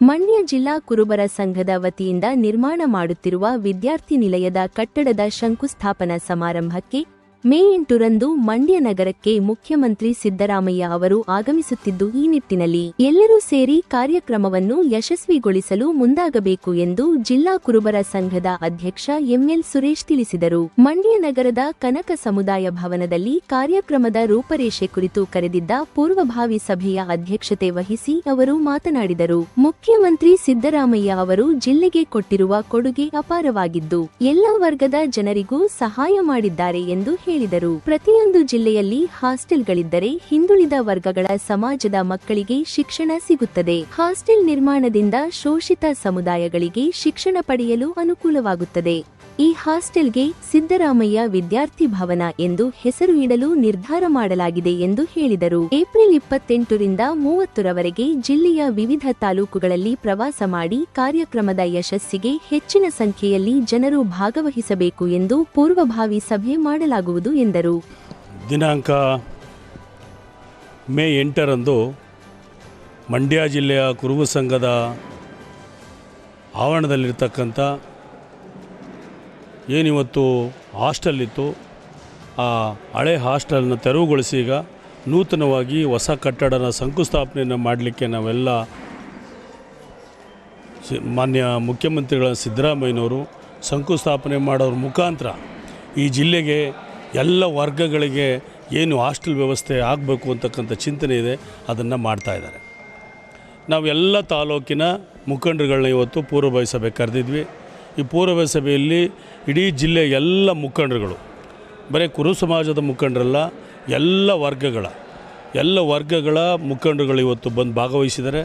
ಮಂಡ್ಯ ಜಿಲ್ಲಾ ಕುರುಬರ ಸಂಘದ ವತಿಯಿಂದ ನಿರ್ಮಾಣ ಮಾಡುತ್ತಿರುವ ವಿದ್ಯಾರ್ಥಿ ನಿಲಯದ ಕಟ್ಟಡದ ಶಂಕುಸ್ಥಾಪನಾ ಸಮಾರಂಭಕ್ಕೆ ಮೇ ಎಂಟರಂದು ಮಂಡ್ಯ ನಗರಕ್ಕೆ ಮುಖ್ಯಮಂತ್ರಿ ಸಿದ್ದರಾಮಯ್ಯ ಅವರು ಆಗಮಿಸುತ್ತಿದ್ದು ಈ ನಿಟ್ಟಿನಲ್ಲಿ. ಎಲ್ಲರೂ ಸೇರಿ ಕಾರ್ಯಕ್ರಮವನ್ನು ಯಶಸ್ವಿಗೊಳಿಸಲು ಮುಂದಾಗಬೇಕು ಎಂದು ಜಿಲ್ಲಾ ಕುರುಬರ ಸಂಘದ ಅಧ್ಯಕ್ಷ ಎಂಎಲ್ ಸುರೇಶ್ ತಿಳಿಸಿದರು. ಮಂಡ್ಯ ನಗರದ ಕನಕ ಸಮುದಾಯ ಭವನದಲ್ಲಿ ಕಾರ್ಯಕ್ರಮದ ರೂಪರೇಷೆ ಕುರಿತು ಕರೆದಿದ್ದ ಪೂರ್ವಭಾವಿ ಸಭೆಯ ಅಧ್ಯಕ್ಷತೆ ವಹಿಸಿ ಅವರು ಮಾತನಾಡಿದರು. ಮುಖ್ಯಮಂತ್ರಿ ಸಿದ್ದರಾಮಯ್ಯ ಅವರು ಜಿಲ್ಲೆಗೆ ಕೊಟ್ಟಿರುವ ಕೊಡುಗೆ ಅಪಾರವಾಗಿದ್ದು, ಎಲ್ಲ ವರ್ಗದ ಜನರಿಗೂ ಸಹಾಯ ಮಾಡಿದ್ದಾರೆ ಎಂದು ಹೇಳಿದರು. ಪ್ರತಿಯೊಂದು ಜಿಲ್ಲೆಯಲ್ಲಿ ಹಾಸ್ಟೆಲ್ಗಳಿದ್ದರೆ ಹಿಂದುಳಿದ ವರ್ಗಗಳ ಸಮಾಜದ ಮಕ್ಕಳಿಗೆ ಶಿಕ್ಷಣ ಸಿಗುತ್ತದೆ. ಹಾಸ್ಟೆಲ್ ನಿರ್ಮಾಣದಿಂದ ಶೋಷಿತ ಸಮುದಾಯಗಳಿಗೆ ಶಿಕ್ಷಣ ಪಡೆಯಲು ಅನುಕೂಲವಾಗುತ್ತದೆ. ಈ ಹಾಸ್ಟೆಲ್ಗೆ ಸಿದ್ದರಾಮಯ್ಯ ವಿದ್ಯಾರ್ಥಿ ಭವನ ಎಂದು ಹೆಸರು ಇಡಲು ನಿರ್ಧಾರ ಮಾಡಲಾಗಿದೆ ಎಂದು ಹೇಳಿದರು. ಏಪ್ರಿಲ್ ಇಪ್ಪತ್ತೆಂಟರಿಂದ ಮೂವತ್ತರವರೆಗೆ ಜಿಲ್ಲೆಯ ವಿವಿಧ ತಾಲೂಕುಗಳಲ್ಲಿ ಪ್ರವಾಸ ಮಾಡಿ ಕಾರ್ಯಕ್ರಮದ ಯಶಸ್ಸಿಗೆ ಹೆಚ್ಚಿನ ಸಂಖ್ಯೆಯಲ್ಲಿ ಜನರು ಭಾಗವಹಿಸಬೇಕು ಎಂದು ಪೂರ್ವಭಾವಿ ಸಭೆ ಮಾಡಲಾಗುವುದು ಎಂದರು. ದಿನಾಂಕ ಮೇ ಎಂಟರಂದು ಮಂಡ್ಯ ಜಿಲ್ಲೆಯ ಕುರುಬ ಸಂಘದ ಆವರಣದಲ್ಲಿರ್ತಕ್ಕಂಥ ಏನಿವತ್ತು ಹಾಸ್ಟೆಲ್ ಇತ್ತು ಆ ಹಳೆ ಹಾಸ್ಟೆಲ್ನ ತೆರವುಗೊಳಿಸಿ ಈಗ ನೂತನವಾಗಿ ಹೊಸ ಕಟ್ಟಡನ ಶಂಕುಸ್ಥಾಪನೆಯನ್ನು ಮಾಡಲಿಕ್ಕೆ ನಾವೆಲ್ಲ ಮಾನ್ಯ ಮುಖ್ಯಮಂತ್ರಿಗಳ ಸಿದ್ದರಾಮಯ್ಯನವರು ಶಂಕುಸ್ಥಾಪನೆ ಮಾಡೋರ ಮುಖಾಂತರ ಈ ಜಿಲ್ಲೆಗೆ ಎಲ್ಲ ವರ್ಗಗಳಿಗೆ ಏನು ಹಾಸ್ಟೆಲ್ ವ್ಯವಸ್ಥೆ ಆಗಬೇಕು ಅಂತಕ್ಕಂಥ ಚಿಂತನೆ ಇದೆ, ಅದನ್ನು ಮಾಡ್ತಾ ಇದ್ದಾರೆ. ನಾವೆಲ್ಲ ತಾಲೂಕಿನ ಮುಖಂಡರುಗಳನ್ನ ಇವತ್ತು ಪೂರ್ವಭಾವಿ ಸಭೆ ಕರೆದಿದ್ವಿ. ಈ ಪೂರ್ವ ಸಭೆಯಲ್ಲಿ ಇಡೀ ಜಿಲ್ಲೆಯ ಎಲ್ಲ ಮುಖಂಡರುಗಳು, ಬರೀ ಕುರು ಸಮಾಜದ ಮುಖಂಡರಲ್ಲ, ಎಲ್ಲ ವರ್ಗಗಳ ಎಲ್ಲ ವರ್ಗಗಳ ಮುಖಂಡರುಗಳು ಇವತ್ತು ಬಂದು ಭಾಗವಹಿಸಿದ್ದಾರೆ.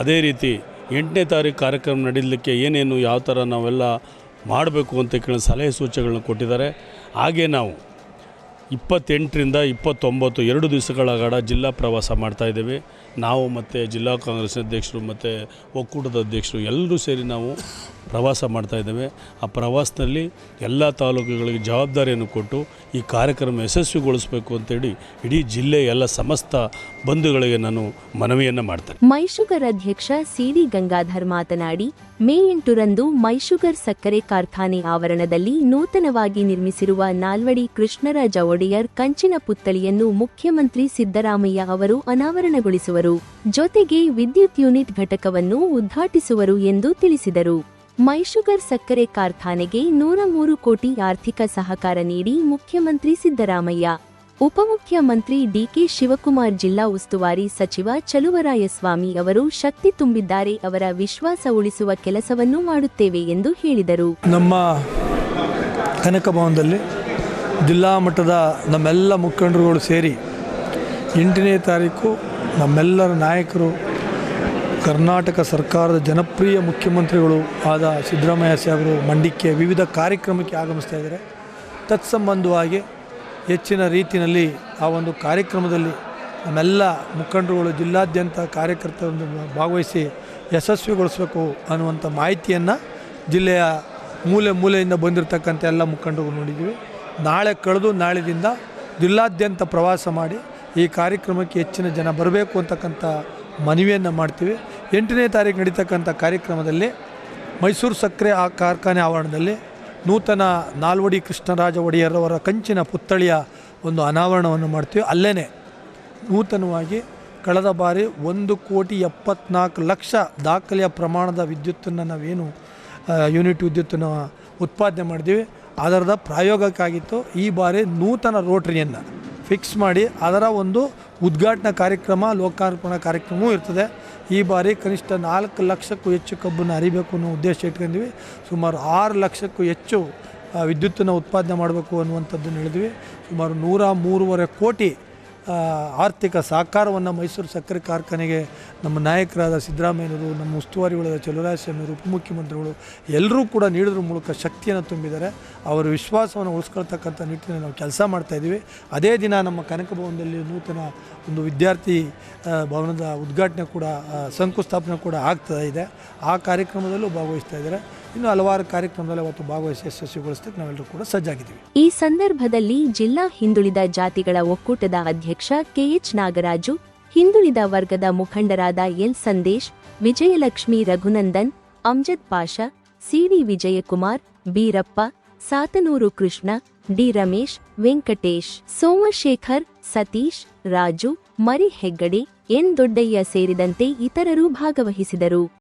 ಅದೇ ರೀತಿ ಎಂಟನೇ ತಾರೀಕು ಕಾರ್ಯಕ್ರಮ ನಡೀಲಿಕ್ಕೆ ಏನೇನು, ಯಾವ ಥರ ನಾವೆಲ್ಲ ಮಾಡಬೇಕು ಅಂತ ಕೇಳಿ ಸಲಹೆ ಸೂಚನೆಗಳನ್ನ ಕೊಟ್ಟಿದ್ದಾರೆ. ಹಾಗೆ ನಾವು ಇಪ್ಪತ್ತೆಂಟರಿಂದ ಇಪ್ಪತ್ತೊಂಬತ್ತು, ಎರಡು ದಿವಸಗಳ ಕಾಲ ಜಿಲ್ಲಾ ಪ್ರವಾಸ ಮಾಡ್ತಾ ಇದ್ದೇವೆ. ನಾವು ಮತ್ತು ಜಿಲ್ಲಾ ಕಾಂಗ್ರೆಸ್ ಅಧ್ಯಕ್ಷರು ಮತ್ತು ಒಕ್ಕೂಟದ ಅಧ್ಯಕ್ಷರು ಎಲ್ಲರೂ ಸೇರಿ ನಾವು ಪ್ರವಾಸ ಮಾಡ್ತಾ ಇದ್ದೇವೆ. ಆ ಪ್ರವಾಸದಲ್ಲಿ ಎಲ್ಲ ತಾಲೂಕುಗಳಿಗೆ ಜವಾಬ್ದಾರಿಯನ್ನು ಕೊಟ್ಟು ಈ ಕಾರ್ಯಕ್ರಮ ಯಶಸ್ವಿಗೊಳಿಸಬೇಕು ಅಂತೇಳಿ ಇಡೀ ಜಿಲ್ಲೆಯ ಎಲ್ಲ ಸಮಸ್ತ ಬಂಧುಗಳಿಗೆ ನಾನು ಮನವಿಯನ್ನು ಮಾಡ್ತೇನೆ. ಮೈಶುಗರ್ ಅಧ್ಯಕ್ಷ ಸಿಡಿ ಗಂಗಾಧರ್ ಮಾತನಾಡಿ, ಮೇ ಎಂಟರಂದು ಮೈಶುಗರ್ ಸಕ್ಕರೆ ಕಾರ್ಖಾನೆ ಆವರಣದಲ್ಲಿ ನೂತನವಾಗಿ ನಿರ್ಮಿಸಿರುವ ನಾಲ್ವಡಿ ಕೃಷ್ಣರಾಜ ಒಡೆಯರ್ ಕಂಚಿನ ಪುತ್ಥಳಿಯನ್ನು ಮುಖ್ಯಮಂತ್ರಿ ಸಿದ್ದರಾಮಯ್ಯ ಅವರು ಅನಾವರಣಗೊಳಿಸುವರು. ಜೊತೆಗೆ ವಿದ್ಯುತ್ ಯೂನಿಟ್ ಘಟಕವನ್ನು ಉದ್ಘಾಟಿಸುವರು ಎಂದು ತಿಳಿಸಿದರು. ಮೈಶುಗರ್ ಸಕ್ಕರೆ ಕಾರ್ಖಾನೆಗೆ ನೂರ ಮೂರು ಕೋಟಿ ಆರ್ಥಿಕ ಸಹಕಾರ ನೀಡಿ ಮುಖ್ಯಮಂತ್ರಿ ಸಿದ್ದರಾಮಯ್ಯ. ಉಪಮುಖ್ಯಮಂತ್ರಿ ಡಿಕೆ ಶಿವಕುಮಾರ್ ಜಿಲ್ಲಾ ಉಸ್ತುವಾರಿ ಸಚಿವ ಚಲುವರಾಯಸ್ವಾಮಿ ಅವರು ಶಕ್ತಿ ತುಂಬಿದ್ದಾರೆ, ಅವರ ವಿಶ್ವಾಸ ಉಳಿಸುವ ಕೆಲಸವನ್ನು ಮಾಡುತ್ತೇವೆ ಎಂದು ಹೇಳಿದರು. ನಮ್ಮ ಕನಕ ಭವನದಲ್ಲಿ ಜಿಲ್ಲಾ ಮಟ್ಟದ ನಮ್ಮೆಲ್ಲ ಮುಖಂಡರುಗಳು ಸೇರಿ ಎಂಟನೇ ತಾರೀಕು ನಮ್ಮೆಲ್ಲರ ನಾಯಕರು ಕರ್ನಾಟಕ ಸರ್ಕಾರದ ಜನಪ್ರಿಯ ಮುಖ್ಯಮಂತ್ರಿಗಳು ಆದ ಸಿದ್ದರಾಮಯ್ಯ ಸಾಹೇಬರು ಮಂಡ್ಯಕ್ಕೆ ವಿವಿಧ ಕಾರ್ಯಕ್ರಮಕ್ಕೆ ಆಗಮಿಸ್ತಾ ಇದ್ದಾರೆ. ತತ್ಸಂಬಂಧವಾಗಿ ಹೆಚ್ಚಿನ ರೀತಿಯಲ್ಲಿ ಆ ಒಂದು ಕಾರ್ಯಕ್ರಮದಲ್ಲಿ ನಮ್ಮೆಲ್ಲ ಮುಖಂಡರುಗಳು ಜಿಲ್ಲಾದ್ಯಂತ ಕಾರ್ಯಕರ್ತರನ್ನು ಭಾಗವಹಿಸಿ ಯಶಸ್ವಿಗೊಳಿಸಬೇಕು ಅನ್ನುವಂಥ ಮಾಹಿತಿಯನ್ನು ಜಿಲ್ಲೆಯ ಮೂಲೆ ಮೂಲೆಯಿಂದ ಬಂದಿರತಕ್ಕಂಥ ಎಲ್ಲ ಮುಖಂಡರು ನೋಡಿದ್ದೀವಿ. ನಾಳೆ ಕಳೆದು ನಾಳೆದಿಂದ ಜಿಲ್ಲಾದ್ಯಂತ ಪ್ರವಾಸ ಮಾಡಿ ಈ ಕಾರ್ಯಕ್ರಮಕ್ಕೆ ಹೆಚ್ಚಿನ ಜನ ಬರಬೇಕು ಅಂತಕ್ಕಂಥ ಮನವಿಯನ್ನು ಮಾಡ್ತೀವಿ. ಎಂಟನೇ ತಾರೀಕು ನಡೀತಕ್ಕಂಥ ಕಾರ್ಯಕ್ರಮದಲ್ಲಿ ಮೈಸೂರು ಸಕ್ಕರೆ ಆ ಕಾರ್ಖಾನೆ ಆವರಣದಲ್ಲಿ ನೂತನ ನಾಲ್ವಡಿ ಕೃಷ್ಣರಾಜ ಒಡೆಯರವರ ಕಂಚಿನ ಪುತ್ಥಳಿಯ ಒಂದು ಅನಾವರಣವನ್ನು ಮಾಡ್ತೀವಿ. ಅಲ್ಲೇ ನೂತನವಾಗಿ ಕಳೆದ ಬಾರಿ ಒಂದು ಕೋಟಿ ಎಪ್ಪತ್ನಾಲ್ಕು ಲಕ್ಷ ದಾಖಲೆಯ ಪ್ರಮಾಣದ ವಿದ್ಯುತ್ತನ್ನು ನಾವೇನು ಯೂನಿಟ್ ವಿದ್ಯುತ್ತನ್ನು ಉತ್ಪಾದನೆ ಮಾಡಿದ್ದೀವಿ. ಅದರದ ಪ್ರಾಯೋಗಕ್ಕಾಗಿತ್ತು. ಈ ಬಾರಿ ನೂತನ ರೋಟ್ರಿಯನ್ನು ಫಿಕ್ಸ್ ಮಾಡಿ ಅದರ ಒಂದು ಉದ್ಘಾಟನಾ ಕಾರ್ಯಕ್ರಮ, ಲೋಕಾರ್ಪಣಾ ಕಾರ್ಯಕ್ರಮವೂ ಇರ್ತದೆ. ಈ ಬಾರಿ ಕನಿಷ್ಠ ನಾಲ್ಕು ಲಕ್ಷಕ್ಕೂ ಹೆಚ್ಚು ಕಬ್ಬನ್ನು ಅರಿಬೇಕು ಅನ್ನೋ ಉದ್ದೇಶ ಇಟ್ಕೊಂಡಿವಿ ಸುಮಾರು ಆರು ಲಕ್ಷಕ್ಕೂ ಹೆಚ್ಚು ವಿದ್ಯುತ್ತನ್ನು ಉತ್ಪಾದನೆ ಮಾಡಬೇಕು ಅನ್ನುವಂಥದ್ದನ್ನು ಹೇಳಿದ್ವಿ. ಸುಮಾರು ನೂರ ಮೂರುವರೆ ಕೋಟಿ ಆರ್ಥಿಕ ಸಹಕಾರವನ್ನು ಮೈಸೂರು ಸಕ್ಕರೆ ಕಾರ್ಖಾನೆಗೆ ನಮ್ಮ ನಾಯಕರಾದ ಸಿದ್ದರಾಮಯ್ಯನವರು, ನಮ್ಮ ಉಸ್ತುವಾರಿಗಳಾದ ಚಲುವರಾಯಸ್ವಾಮಿಯವರು ಉಪಮುಖ್ಯಮಂತ್ರಿಗಳು ಎಲ್ಲರೂ ಕೂಡ ನೀಡೋದ್ರ ಮೂಲಕ ಶಕ್ತಿಯನ್ನು ತುಂಬಿದ್ದಾರೆ. ಅವರ ವಿಶ್ವಾಸವನ್ನು ಉಳಿಸ್ಕೊಳ್ತಕ್ಕಂಥ ನಿಟ್ಟಿನಲ್ಲಿ ನಾವು ಕೆಲಸ ಮಾಡ್ತಾಯಿದ್ದೀವಿ ಅದೇ ದಿನ ನಮ್ಮ ಕನಕ ಭವನದಲ್ಲಿ ನೂತನ ಒಂದು ವಿದ್ಯಾರ್ಥಿ ಭವನದ ಉದ್ಘಾಟನೆ ಕೂಡ ಶಂಕುಸ್ಥಾಪನೆ ಕೂಡ ಆಗ್ತಾ ಇದೆ. ಆ ಕಾರ್ಯಕ್ರಮದಲ್ಲೂ ಭಾಗವಹಿಸ್ತಾ ಇದ್ದಾರೆ. ಇನ್ನು ಹಲವಾರು ಕಾರ್ಯಕ್ರಮದಲ್ಲಿ ಅವತ್ತು ಭಾಗವಹಿಸಿ ಯಶಸ್ವಿಗೊಳಿಸೋದಕ್ಕೆ ನಾವೆಲ್ಲರೂ ಕೂಡ ಸಜ್ಜಾಗಿದ್ದೀವಿ. ಈ ಸಂದರ್ಭದಲ್ಲಿ ಜಿಲ್ಲಾ ಹಿಂದುಳಿದ ಜಾತಿಗಳ ಒಕ್ಕೂಟದ ಅಧ್ಯಕ್ಷ ಕೆಎಚ್ ನಾಗರಾಜು ಹಿಂದುಳಿದ ವರ್ಗದ ಮುಖಂಡರಾದ L Sandesh, Vijayalakshmi Raghunandan, Amjad Pasha, C D Vijayakumar, Beerappa, Sathanur Krishna, D. Ramesh, Venkatesh, Somashekar, Satish, Raju Mari Heggade N Doddaiah ಸೇರಿದಂತೆ ಇತರರು ಭಾಗವಹಿಸಿದರು.